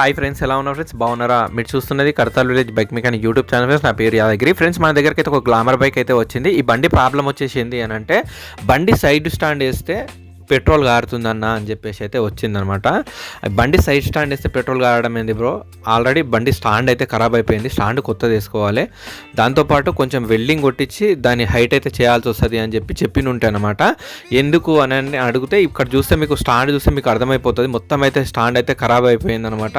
Hi friends ఎలా ఉన్నారు friends? బాగున్నారా? మీరు చూస్తున్నది Kadthal village bike mechanic YouTube channel friends. నా పేరు యాదగిరి. ఫ్రెండ్స్ మన దగ్గరికి అయితే ఒక గ్లామర్ బైక్ అయితే వచ్చింది. ఈ బండి ప్రాబ్లం వచ్చేసింది అని అంటే బండి సైడ్ స్టాండ్ వేస్తే పెట్రోల్ కారుతుందన్న అని చెప్పేసి అయితే వచ్చిందనమాట. బండి సైడ్ స్టాండ్ వేస్తే పెట్రోల్ కారడం ఏంది బ్రో? ఆల్రెడీ బండి స్టాండ్ అయితే ఖరాబ్ అయిపోయింది. స్టాండ్ కొత్త తీసుకోవాలి దాంతోపాటు కొంచెం వెల్డింగ్ కొట్టించి దాని హైట్ అయితే చేయాల్సి వస్తుంది అని చెప్పి చెప్పి ఉంటే అనమాట ఎందుకు అని అడిగితే ఇక్కడ చూస్తే మీకు స్టాండ్ చూస్తే మీకు అర్థమైపోతుంది. మొత్తం అయితే స్టాండ్ అయితే ఖరాబ్ అయిపోయింది అనమాట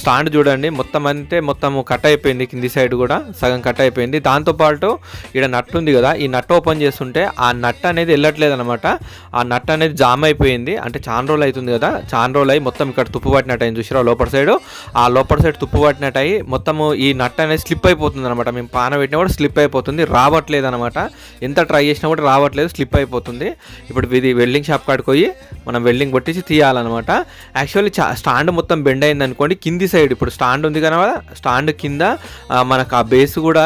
స్టాండ్ చూడండి. మొత్తం అంతే మొత్తం కట్ అయిపోయింది కింది సైడ్ కూడా. సగం కట్ అయిపోయింది. దాంతోపాటు ఇక్కడ నట్టు ఉంది కదా ఈ నట్ ఓపెన్ చేస్తుంటే ఆ నట్ అనేది వెళ్ళట్లేదు అనమాట ఆ నట్ అనేది జామ్ అయిపోయింది. అంటే చాలా రోజులు అవుతుంది కదా చాలా రోజులు అయ్యి మొత్తం ఇక్కడ తుప్పు పట్టినట్టు అయింది చూసిరా లోపల సైడ్. ఆ లోపల సైడ్ తుప్పు పట్టినట్టు అయ్యి మొత్తము ఈ నట్ అనేది స్లిప్ అయిపోతుంది అనమాట మేము పాన పెట్టినా కూడా స్లిప్ అయిపోతుంది రావట్లేదు అనమాట ఎంత ట్రై చేసినా కూడా రావట్లేదు స్లిప్ అయిపోతుంది. ఇప్పుడు ఇది వెల్డింగ్ షాప్ కాడికి పోయి మనం వెల్డింగ్ కొట్టించి తీయాలన్నమాట. యాక్చువల్లీ చా స్టాండ్ మొత్తం బెండ్ అయింది అనుకోండి కింది సైడ్ ఇప్పుడు స్టాండ్ ఉంది కదా స్టాండ్ కింద మనకు ఆ బేస్ కూడా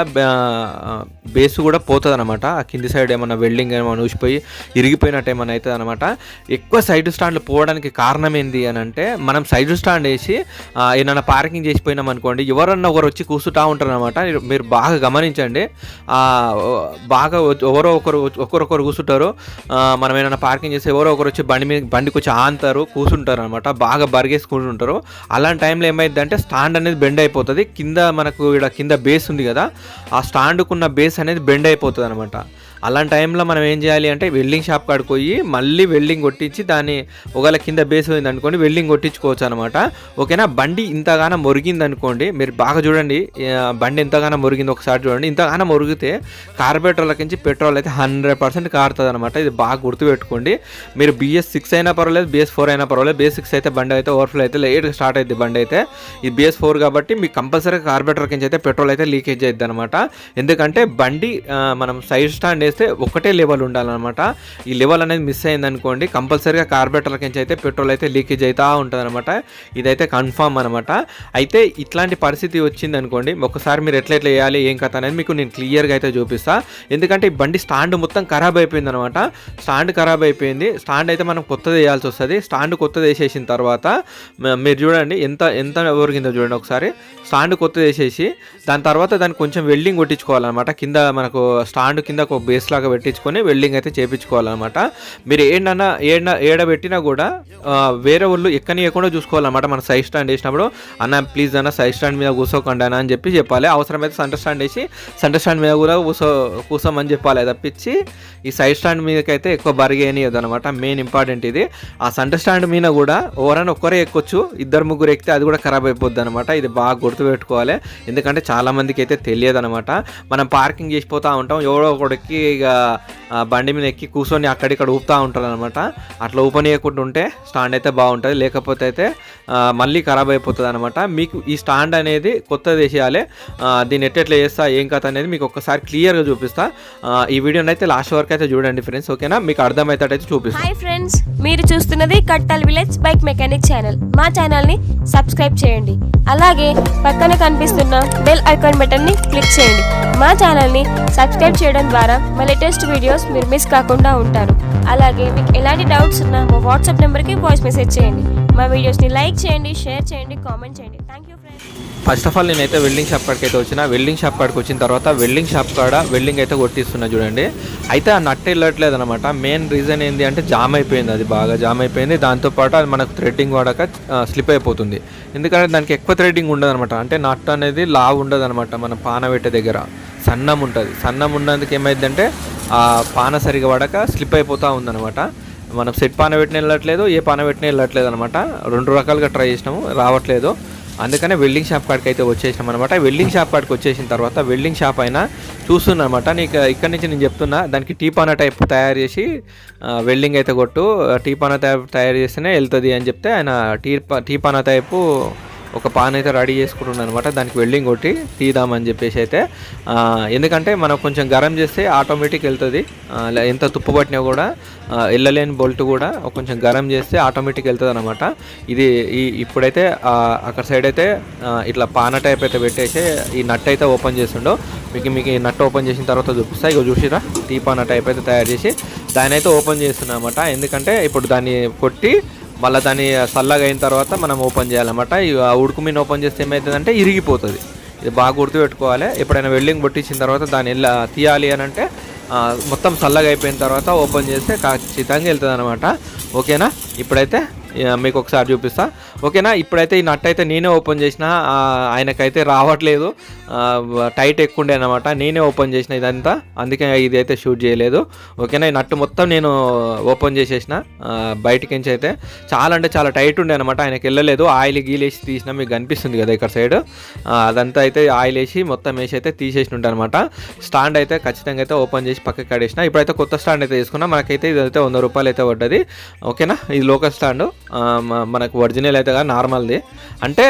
బేస్ కూడా పోతుంది అనమాట ఆ కింది సైడ్ ఏమైనా వెల్డింగ్ ఏమైనా ఊసిపోయి ఇరిగిపోయినట్టు ఏమైనా అవుతుంది అనమాట ఎక్కువ సైడ్ స్టాండ్లు పోవడానికి కారణం ఏంది అని అంటే మనం సైడ్ స్టాండ్ వేసి ఏదైనా పార్కింగ్ చేసిపోయినాం అనుకోండి ఎవరన్నా ఒకరు వచ్చి కూర్చుంటా ఉంటారు అనమాట మీరు బాగా గమనించండి. బాగా ఎవరో ఒకరు ఒకరొకరు కూర్చుంటారు. మనం ఏమైనా పార్కింగ్ చేస్తే ఎవరో ఒకరు వచ్చి బండి మీద బండికి వచ్చి ఆంతారు కూర్చుంటారు అనమాట బాగా బరిగేసి కూర్చుంటారు అలాంటి టైంలో ఏమైందంటే స్టాండ్ అనేది బెండ్ అయిపోతుంది. కింద మనకు ఇక్కడ కింద బేస్ ఉంది కదా ఆ స్టాండ్కున్న బేస్ అనేది బెండ్ అయిపోతుంది అనమాట అలాంటి టైంలో మనం ఏం చేయాలి అంటే వెల్డింగ్ షాప్ కాడికి పోయి మళ్ళీ వెల్డింగ్ కొట్టించి దాన్ని ఒకవేళ కింద బేస్ అయింది అనుకోండి వెల్డింగ్ కొట్టించుకోవచ్చు అనమాట ఓకేనా? బండి ఇంతగానో మురిగింది అనుకోండి మీరు బాగా చూడండి బండి ఎంతగానో మురిగింది ఒకసారి చూడండి. ఇంతగానో మురిగితే కార్బోరేటర్లకించి పెట్రోల్ అయితే హండ్రెడ్ పర్సెంట్ కారుతుంది అనమాట ఇది బాగా గుర్తుపెట్టుకోండి మీరు బిఎస్ సిక్స్ అయినా పర్వాలేదు బిఎస్ ఫోర్ అయినా పర్వాలేదు. బిఎస్ సిక్స్ అయితే బండి అయితే ఓవర్ఫ్లో అయితే లేట్గా స్టార్ట్ అవుతుంది బండి అయితే. ఇది బిఎస్ ఫోర్ కాబట్టి మీకు కంపల్సరీగా కార్బోరేటర్ కింద అయితే పెట్రోల్ అయితే లీకేజ్ అయింది అనమాట ఎందుకంటే బండి మనం సైడ్ స్టాండ్ చేస్తే ఒకటే లెవెల్ ఉండాలన్నమాట. ఈ లెవెల్ అనేది మిస్ అయింది అనుకోండి కంపల్సరీగా కార్బోరేటర్ల కింద అయితే పెట్రోల్ అయితే లీకేజ్ అవుతూ ఉంటుంది అనమాట ఇదైతే కన్ఫామ్ అనమాట అయితే ఇట్లాంటి పరిస్థితి వచ్చింది అనుకోండి ఒకసారి మీరు ఎట్లా ఎట్లా వేయాలి ఏం కథ అనేది మీకు నేను క్లియర్గా అయితే చూపిస్తా. ఎందుకంటే ఈ బండి స్టాండ్ మొత్తం ఖరాబ్ అయిపోయింది అనమాట స్టాండ్ ఖరాబ్ అయిపోయింది. స్టాండ్ అయితే మనం కొత్తది వేయాల్సి వస్తుంది. స్టాండ్ కొత్తది వేసేసిన తర్వాత మీరు చూడండి ఎంత ఎంత ఒరిగిందో చూడండి ఒకసారి. స్టాండ్ కొత్తది వేసేసి దాని తర్వాత దాన్ని కొంచెం వెల్డింగ్ కొట్టించుకోవాలన్నమాట. కింద మనకు స్టాండ్ కింద ఒక బేస్ లాగా పెట్టించుకొని వెల్డింగ్ అయితే చేపించుకోవాలన్నమాట. మీరు ఏడన్నా ఏడ ఏడబెట్టినా కూడా వేరే వాళ్ళు ఎక్కనియకుండా చూసుకోవాలన్నమాట మన సైడ్ స్టాండ్ వేసినప్పుడు. అన్న ప్లీజ్ అన్న సైడ్ స్టాండ్ మీద కూర్చోకండి అన్న అని చెప్పి చెప్పాలి. అవసరమైతే సెంటర్ స్టాండ్ వేసి సెంటర్ స్టాండ్ మీద కూడా కూర్చో కూర్చోమని చెప్పాలి తప్పించి ఈ సైడ్ స్టాండ్ మీదకైతే ఎక్కువ బరిగేయనియదు అనమాట మెయిన్ ఇంపార్టెంట్ ఇది. ఆ సెంటర్ స్టాండ్ మీద కూడా ఎవరైనా ఒక్కరే ఎక్కొచ్చు ఇద్దరు ముగ్గురు ఎక్కితే అది కూడా ఖరాబ్ అయిపోద్ది అనమాట ఇది బాగా గుర్తుపెట్టుకోవాలి. ఎందుకంటే చాలా మందికి అయితే తెలియదు అనమాట మనం పార్కింగ్ చేసిపోతూ ఉంటాం ఎవడో ఒకడికి ఇక బండి మీద ఎక్కి కూర్చొని అక్కడిక్కడ ఊపుతూ ఉంటారు అనమాట అట్లా ఊపనీయకుండా ఉంటే స్టాండ్ అయితే బాగుంటుంది. లేకపోతే అయితే మళ్ళీ ఖరాబ్ అయిపోతుంది అనమాట మీకు ఈ స్టాండ్ అనేది కొత్తది వేసేయాలి దీన్ని ఎట్లా చేస్తా ఏం కథ అనేది మీకు ఒక్కసారి క్లియర్గా చూపిస్తా. ఈ వీడియోని అయితే లాస్ట్ వరకు అయితే చూడండి ఫ్రెండ్స్ ఓకేనా? మీకు అర్థమైతే చూపిస్తా. హాయ్ ఫ్రెండ్స్ మీరు చూస్తున్నది Kattal village bike mechanic channel. మా ఛానల్ని సబ్స్క్రైబ్ చేయండి. అలాగే పక్కన కనిపిస్తున్న బెల్ ఐకాన్ బటన్ని క్లిక్ చేయండి. మా ఛానల్ని సబ్స్క్రైబ్ చేయడం ద్వారా మా లేటెస్ట్ వీడియోస్ మీరు మిస్ కాకుండా ఉంటారు. అలాగే మీకు ఎలాంటి డౌట్స్ ఉన్నా మా వాట్సాప్ నెంబర్కి వాయిస్ మెసేజ్ చేయండి. మా వీడియోస్ని లైక్ చేయండి షేర్ చేయండి కామెంట్ చేయండి. Thank you friends. First of all నేనైతే వెల్డింగ్ షాప్ కాడికి అయితే వచ్చిన వెల్డింగ్ షాప్ కాడికి వచ్చిన తర్వాత వెల్డింగ్ షాప్ కాడ వెల్డింగ్ అయితే కొట్టిస్తున్నా చూడండి. అయితే ఆ నట్ వెళ్ళట్లేదు అనమాట మెయిన్ రీజన్ ఏంటి అంటే జామ్ అయిపోయింది అది బాగా జామ్ అయిపోయింది. దాంతోపాటు అది మనకు థ్రెడ్డింగ్ వాడక స్లిప్ అయిపోతుంది. ఎందుకంటే దానికి ఎక్కువ థ్రెడ్డింగ్ ఉండదు అనమాట అంటే నట్ అనేది లావు ఉండదు అనమాట మన పాన పెట్టే దగ్గర. సన్నం ఉంటుంది సన్నం ఉన్నందుకు ఏమైందంటే ఆ పాన సరిగా పడక స్లిప్ అయిపోతూ ఉందన్నమాట. మనం సెట్ పాన పెట్టిన వెళ్ళట్లేదు ఏ పాన పెట్టిన వెళ్ళట్లేదు అనమాట రెండు రకాలుగా ట్రై చేసినాము రావట్లేదు. అందుకనే వెల్డింగ్ షాప్ కాడికి అయితే వచ్చేసాం అనమాట వెల్డింగ్ షాప్ కాడికి వచ్చేసిన తర్వాత వెల్డింగ్ షాప్ అయినా చూస్తున్నమాట అనమాట నీకు ఇక్కడ నుంచి నేను చెప్తున్నా దానికి టీ పాన టైప్ తయారు చేసి వెల్డింగ్ అయితే కొట్టు. టీ పాన టైప్ తయారు చేస్తేనే వెళ్తుంది అని చెప్తే ఆయన టీ పా- టీ టైపు ఒక పాన్ అయితే రెడీ చేసుకుంటున్నాను అనమాట దానికి వెల్డింగ్ కొట్టి తీద్దామని చెప్పేసి అయితే ఎందుకంటే మనం కొంచెం గరం చేస్తే ఆటోమేటిక్ వెళ్తుంది. ఎంత తుప్పు పట్టినా కూడా వెళ్ళలేని బోల్ట్ కూడా కొంచెం గరం చేస్తే ఆటోమేటిక్ వెళ్తుంది అనమాట ఇది ఈ ఇప్పుడైతే అక్కడ సైడ్ అయితే ఇట్లా పాన టైప్ అయితే పెట్టేసి ఈ నట్ అయితే ఓపెన్ చేసిండో మీకు మీకు ఈ నట్ ఓపెన్ చేసిన తర్వాత చూపిస్తా. ఇక చూసిరా? టీ పాన టైప్ అయితే తయారు చేసి దాన్ని అయితే ఓపెన్ చేస్తున్నా అనమాట ఎందుకంటే ఇప్పుడు దాన్ని కొట్టి మళ్ళీ దాన్ని చల్లగా అయిన తర్వాత మనం ఓపెన్ చేయాలన్నమాట. ఆ ఉడుకు మీద ఓపెన్ చేస్తే ఏమవుతుందంటే ఇరిగిపోతుంది. ఇది బాగా గుర్తుపెట్టుకోవాలి. ఎప్పుడైనా వెల్డింగ్ కొట్టించిన తర్వాత దాన్ని ఎలా తీయాలి అని అంటే మొత్తం చల్లగా అయిపోయిన తర్వాత ఓపెన్ చేస్తే ఖచ్చితంగా వెళ్తుంది అనమాట ఓకేనా? ఇప్పుడైతే మీకు ఒకసారి చూపిస్తా. ఓకేనా? ఇప్పుడైతే ఈ నట్ అయితే నేనే ఓపెన్ చేసిన ఆయనకైతే రావట్లేదు. టైట్ ఎక్కువ ఉండే అనమాట నేనే ఓపెన్ చేసిన ఇదంతా. అందుకే ఇది అయితే షూట్ చేయలేదు. ఓకేనా? ఈ నట్టు మొత్తం నేను ఓపెన్ చేసేసిన బయటికి నుంచి అయితే. చాలా అంటే చాలా టైట్ ఉండే అనమాట ఆయనకి వెళ్ళలేదు. ఆయిల్ గీలేసి తీసిన మీకు కనిపిస్తుంది కదా ఇక్కడ సైడ్. అదంతా అయితే ఆయిల్ వేసి మొత్తం వేసి అయితే తీసేసి ఉంటాను అనమాట స్టాండ్ అయితే ఖచ్చితంగా అయితే ఓపెన్ చేసి పక్కకి కడేసిన. ఇప్పుడైతే కొత్త స్టాండ్ అయితే తీసుకున్నా. మనకైతే ఇది అయితే వంద రూపాయలు అయితే పడ్డది. ఓకేనా? ఇది లోకల్ స్టాండ్. మనకు ఒరిజినల్ అయితే పెద్దగా నార్మల్ది. అంటే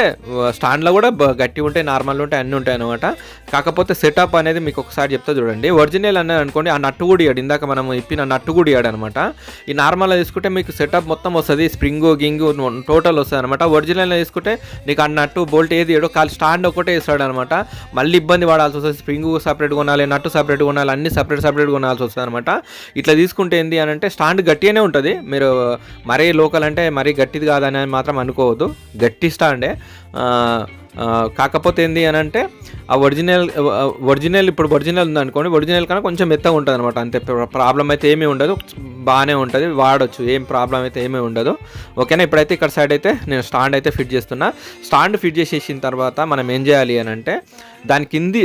స్టాండ్లో కూడా గట్టి ఉంటాయి నార్మల్ ఉంటాయి అన్నీ ఉంటాయి అనమాట కాకపోతే సెటప్ అనేది మీకు ఒకసారి చెప్తా చూడండి. ఒరిజినల్ అనేది అనుకోండి ఆ నట్టు కూడా ఇయ్యాడు. ఇందాక మనం ఇప్పిన నట్టు కూడా ఇయ్యాడు అనమాట ఈ నార్మల్గా తీసుకుంటే మీకు సెటప్ మొత్తం వస్తుంది స్ప్రింగ్ గింగు టోటల్ వస్తుంది అనమాట ఒరిజినల్లో తీసుకుంటే నీకు ఆ నట్టు బోల్ట్ ఏది ఇయ్యడు కాలు స్టాండ్ ఒకటే ఇస్తాడు అనమాట మళ్ళీ ఇబ్బంది పడాల్సి వస్తుంది స్ప్రింగ్ సపరేట్ కొనాలి నట్టు సపరేట్ కొనాలి అన్ని సపరేట్ సపరేట్ కొనాల్సి వస్తుంది అనమాట ఇట్లా తీసుకుంటే ఏంటి అని అంటే స్టాండ్ గట్టిగానే ఉంటుంది. మీరు మరీ లోకల్ అంటే మరీ గట్టిది కాదని మాత్రం అనుకో అనుకోవద్దు గట్టి స్టాండే. కాకపోతే ఏంది అని అంటే ఆ ఒరిజినల్ ఒరిజినల్ ఇప్పుడు ఒరిజినల్ ఉందనుకోండి ఒరిజినల్ కన్నా కొంచెం మెత్తగా ఉంటుంది అనమాట అంతే ప్రాబ్లం అయితే ఏమీ ఉండదు బాగానే ఉంటుంది వాడొచ్చు ఏం ప్రాబ్లం అయితే ఏమీ ఉండదు. ఓకేనా? ఇప్పుడైతే ఇక్కడ సైడ్ అయితే నేను స్టాండ్ అయితే ఫిట్ చేస్తున్నా. స్టాండ్ ఫిట్ చేసేసిన తర్వాత మనం ఏం చేయాలి అని అంటే దాని కింది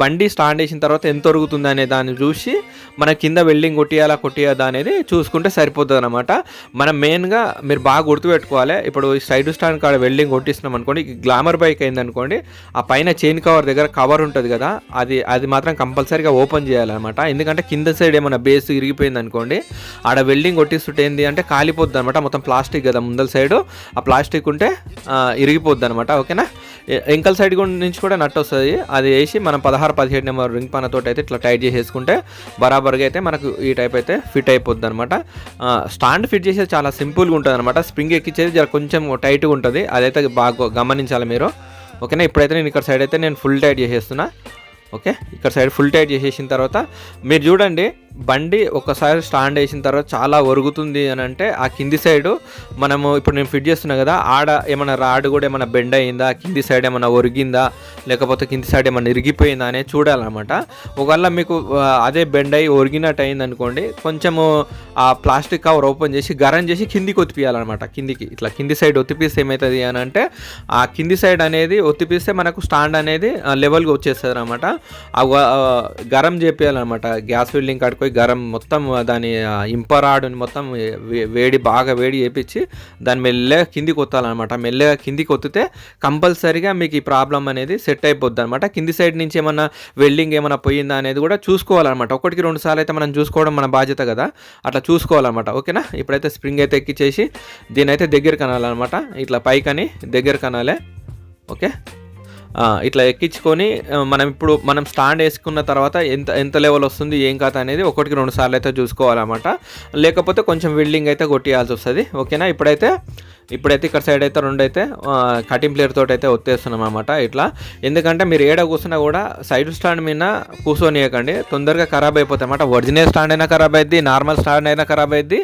బండి స్టాండ్ వేసిన తర్వాత ఎంత ఒరుగుతుంది అనే దాన్ని చూసి మన కింద వెల్డింగ్ కొట్టియాలా కొట్టియాదా అనేది చూసుకుంటే సరిపోతుంది అనమాట మనం మెయిన్గా మీరు బాగా గుర్తుపెట్టుకోవాలి. ఇప్పుడు ఈ సైడ్ స్టాండ్ కాడ వెల్డింగ్ కొట్టిస్తున్నాం అనుకోండి గ్లామర్ బైక్ అయిందనుకోండి ఆ పైన చైన్ కవర్ దగ్గర కవర్ ఉంటుంది కదా అది అది మాత్రం కంపల్సరీగా ఓపెన్ చేయాలన్నమాట. ఎందుకంటే కింద సైడ్ ఏమైనా బేస్ ఇరిగిపోయింది అనుకోండి ఆడ వెల్డింగ్ కొట్టిస్తుంటే ఏంది అంటే కాలిపోద్ది అనమాట మొత్తం ప్లాస్టిక్ కదా ముందల సైడు ఆ ప్లాస్టిక్ ఉంటే ఇరిగిపోద్ది అనమాట ఓకేనా? ఎంకల్ సైడ్ నుంచి కూడా నట్ వస్తుంది. అది వేసి మనం పదహారు పదిహేడు నెంబర్ రింగ్ పనతో అయితే ఇట్లా టైట్ చేసేసుకుంటే బరాబర్గా అయితే మనకు ఈ టైప్ అయితే ఫిట్ అయిపోద్ది అనమాట స్టాండ్ ఫిట్ చేసేది చాలా సింపుల్గా ఉంటుంది అనమాట స్ప్రింగ్ ఎక్కించేది జర కొంచెం టైట్గా ఉంటుంది. అదైతే బాగా గమనించాలి మీరు. ఓకేనా? ఇప్పుడైతే నేను ఇక్కడ సైడ్ అయితే నేను ఫుల్ టైట్ చేసేస్తున్నా. ఓకే? ఇక్కడ సైడ్ ఫుల్ టైట్ చేసేసిన తర్వాత మీరు చూడండి బండి ఒకసారి స్టాండ్ వేసిన తర్వాత చాలా ఒరుగుతుంది అని అంటే ఆ కింది సైడు మనము ఇప్పుడు నేను ఫిట్ చేస్తున్నా కదా ఆడ ఏమైనా రాడ్ కూడా ఏమైనా బెండ్ అయిందా కింది సైడ్ ఏమైనా ఒరిగిందా లేకపోతే కింది సైడ్ ఏమైనా ఇరిగిపోయిందా అనేది చూడాలన్నమాట. ఒకవేళ మీకు అదే బెండ్ అయ్యి ఒరిగినట్టు అయింది అనుకోండి కొంచెము ఆ ప్లాస్టిక్ కవర్ ఓపెన్ చేసి గరం చేసి కిందికి ఒత్తిపియాలన్నమాట కిందికి. ఇట్లా కింది సైడ్ ఒత్తిపిస్తే ఏమవుతుంది అని అంటే ఆ కింది సైడ్ అనేది ఒత్తిపిస్తే మనకు స్టాండ్ అనేది లెవెల్గా వచ్చేస్తుంది అనమాట గరం చేపియాలన్నమాట. గ్యాస్ ఫిల్లింగ్ కాడికి పోయి గరం మొత్తం దాని ఇంపరాడుని మొత్తం వే- వేడి బాగా వేడి చేపించి దాన్ని మెల్లగా కిందికి కొత్తాలన్నమాట మెల్లగా కిందికి కొత్తితే కంపల్సరీగా మీకు ఈ ప్రాబ్లం అనేది సెట్ అయిపోద్ది అనమాట కింది సైడ్ నుంచి ఏమన్నా వెల్డింగ్ ఏమైనా పోయిందా అనేది కూడా చూసుకోవాలన్నమాట. ఒకటికి రెండు సార్లు అయితే మనం చూసుకోవడం మన బాధ్యత కదా. అట్లా చూసుకోవాలన్నమాట. ఓకేనా? ఇప్పుడైతే స్ప్రింగ్ అయితే ఎక్కిచ్చేసి దీని అయితే దగ్గర కనాలన్నమాట. ఇట్లా పైకని దగ్గర కనాలే. ఓకే? ఇట్లా ఎక్కించుకొని మనం ఇప్పుడు మనం స్టాండ్ వేసుకున్న తర్వాత ఎంత ఎంత లెవెల్ వస్తుంది ఏం కథ అనేది ఒకటికి రెండు సార్లు అయితే చూసుకోవాలన్నమాట. లేకపోతే కొంచెం వెల్డింగ్ అయితే కొట్టియాల్సి వస్తుంది. ఓకేనా? ఇప్పుడైతే ఇప్పుడైతే ఇక్కడ సైడ్ అయితే రెండు అయితే కటింగ్ ప్లేయర్ తోటి అయితే ఒత్తేస్తున్నాం అనమాట ఇట్లా. ఎందుకంటే మీరు ఏడ కూర్చున్నా కూడా సైడ్ స్టాండ్ మీద కూర్చొనియకండి. తొందరగా ఖరాబ్ అయిపోతాయి అనమాట ఒరిజినల్ స్టాండ్ అయినా ఖరాబ్ అయింది నార్మల్ స్టాండ్ అయినా ఖరాబ్ అయింది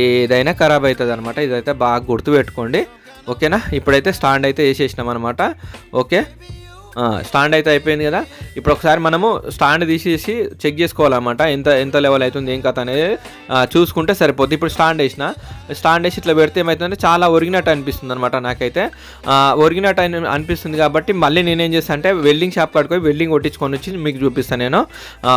ఏదైనా ఖరాబ్ అవుతుంది అనమాట ఇదైతే బాగా గుర్తుపెట్టుకోండి. ఓకేనా? ఇప్పుడైతే స్టాండ్ అయితే వేసేసినాం అనమాట ఓకే? స్టాండ్ అయితే అయిపోయింది కదా. ఇప్పుడు ఒకసారి మనము స్టాండ్ తీసేసి చెక్ చేసుకోవాలన్నమాట. ఎంత ఎంత లెవెల్ అవుతుంది ఏం కథ అనేది చూసుకుంటే సరిపోద్ది. ఇప్పుడు స్టాండ్ వేసిన స్టాండ్ వేసి ఇట్లా పెడితే ఏమవుతుందంటే చాలా ఒరిగినట్టు అనిపిస్తుంది అనమాట నాకైతే ఒరిగినట్టు అని- అనిపిస్తుంది కాబట్టి మళ్ళీ నేనేం చేస్తాను అంటే వెల్డింగ్ షాప్ కాడికి పోయి వెల్డింగ్ కొట్టించుకొని వచ్చి మీకు చూపిస్తాను నేను.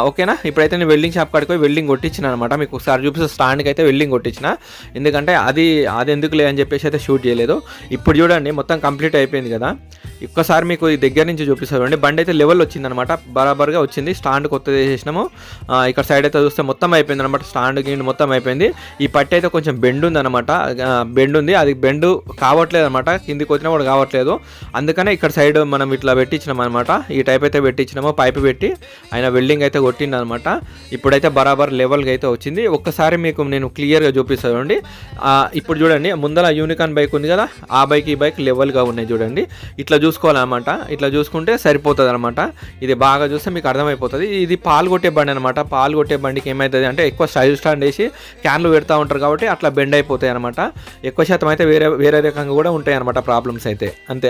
ఓకేనా? ఇప్పుడైతే నేను వెల్డింగ్ షాప్ కాడికి పోయి వెల్డింగ్ కొట్టించిన అనమాట మీకు ఒకసారి చూపిస్తే స్టాండ్కి అయితే వెల్డింగ్ కొట్టించిన. ఎందుకంటే అది అది ఎందుకు లేదని చెప్పేసి అయితే షూట్ చేయలేదు. ఇప్పుడు చూడండి మొత్తం కంప్లీట్ అయిపోయింది కదా. ఒక్కసారి మీకు దగ్గర నుంచి చూపిస్తారు. అండి బండి అయితే లెవెల్ వచ్చింది అనమాట బరాబర్గా వచ్చింది. స్టాండ్ కొత్తది వేసేసినాము ఇక్కడ సైడ్ అయితే చూస్తే మొత్తం అయిపోయింది అనమాట స్టాండ్ గిండి మొత్తం అయిపోయింది. ఈ పట్టి అయితే కొంచెం బెండ్ ఉందన్నమాట అనమాట బెండ్ ఉంది. అది బెండ్ కావట్లేదు అనమాట కిందికి వచ్చినా కూడా కావట్లేదు. అందుకనే ఇక్కడ సైడ్ మనం ఇట్లా పెట్టించినాం అనమాట ఈ టైప్ అయితే పెట్టించినాము. పైపు పెట్టి ఆయన వెల్డింగ్ అయితే కొట్టింది అనమాట ఇప్పుడైతే బరాబర్ లెవెల్గా అయితే వచ్చింది. ఒక్కసారి మీకు నేను క్లియర్గా చూపిస్తాను అండి ఇప్పుడు చూడండి. ముందర యూనికాన్ బైక్ ఉంది కదా. ఆ బైక్ ఈ బైక్ లెవెల్గా ఉన్నాయి చూడండి. ఇట్లా చూసుకోవాలన్నమాట ఇట్లా చూసుకో చూసుకుంటే సరిపోతుంది అనమాట ఇది బాగా చూస్తే మీకు అర్థమైపోతుంది. ఇది పాలు కొట్టే బండి అనమాట పాలు కొట్టే బండికి ఏమవుతుంది అంటే ఎక్కువ సైజ్ స్టాండ్ వేసి క్యాన్లు పెడతా ఉంటారు కాబట్టి అట్లా బెండ్ అయిపోతాయి అనమాట ఎక్కువ శాతం అయితే వేరే వేరే రకంగా కూడా ఉంటాయి అనమాట ప్రాబ్లమ్స్ అయితే. అంతే.